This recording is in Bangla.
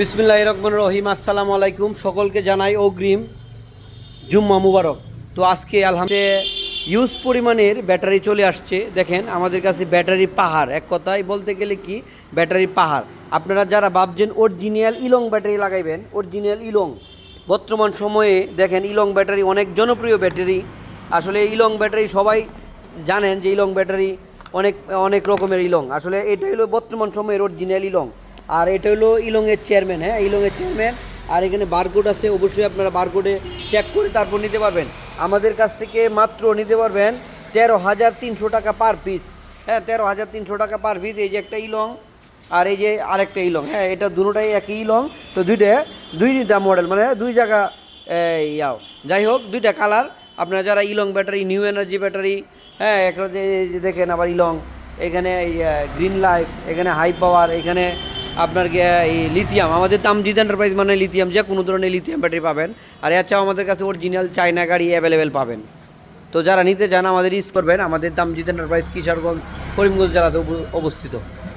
বিসমিল্লাহ রহমান রহিম, আসসালামু আলাইকুম। সকলকে জানাই অগ্রিম জুম্মা মুবারক। তো আজকে আলহামদুলিল্লাহ ইউজ পরিমাণের ব্যাটারি চলে আসছে। দেখেন, আমাদের কাছে ব্যাটারি পাহাড়। এক কথায় বলতে গেলে কি? ব্যাটারি পাহাড়। আপনারা যারা ভাবছেন অরিজিনাল ইলং ব্যাটারি লাগাইবেন, অরিজিনাল ইলং। বর্তমান সময়ে দেখেন, ইলং ব্যাটারি অনেক জনপ্রিয় ব্যাটারি। আসলে ইলং ব্যাটারি সবাই জানেন যে ইলং ব্যাটারি অনেক অনেক রকমের ইলং। আসলে এটা হলো বর্তমান সময়ের অরিজিনাল ইলং। আর এটা হলো ইলংয়ের চেয়ারম্যান হ্যাঁ? ইলংয়ের চেয়ারম্যান আর এখানে বারকোড আছে, অবশ্যই আপনারা বারকোডে চেক করে তারপর নিতে পারবেন। আমাদের কাছ থেকে মাত্র নিতে পারবেন তেরো হাজার তিনশো টাকা পার পিস হ্যাঁ তেরো হাজার তিনশো টাকা পার পিস এই যে একটা ইলং আর এই যে আরেকটা ইলং। হ্যাঁ এটা দুটোটাই একই ইলং। তো দুইটা দুইটা মডেল মানে দুই জায়গা ইয়াও। যাই হোক, দুইটা কালার আপনারা যারা ইলং ব্যাটারি নিউ এনার্জি ব্যাটারি হ্যাঁ একটা দেখেন আবার ইলং। এখানে গ্রিন লাইফ এখানে হাই পাওয়ার এখানে আপনার এই লিথিয়াম আমাদের তামজিদ এন্টারপ্রাইজ মানে লিথিয়াম যে কোনো ধরনের লিথিয়াম ব্যাটারি পাবেন। আর এছাড়াও আমাদের কাছে অরিজিনাল চায়না গাড়ি অ্যাভেলেবেল পাবেন। তো যারা নিতে চান, আমাদের ইউজ করবেন। আমাদের তামজিদ এন্টারপ্রাইজ কিশোরগঞ্জ, করিমগঞ্জ জেলাতে অবস্থিত।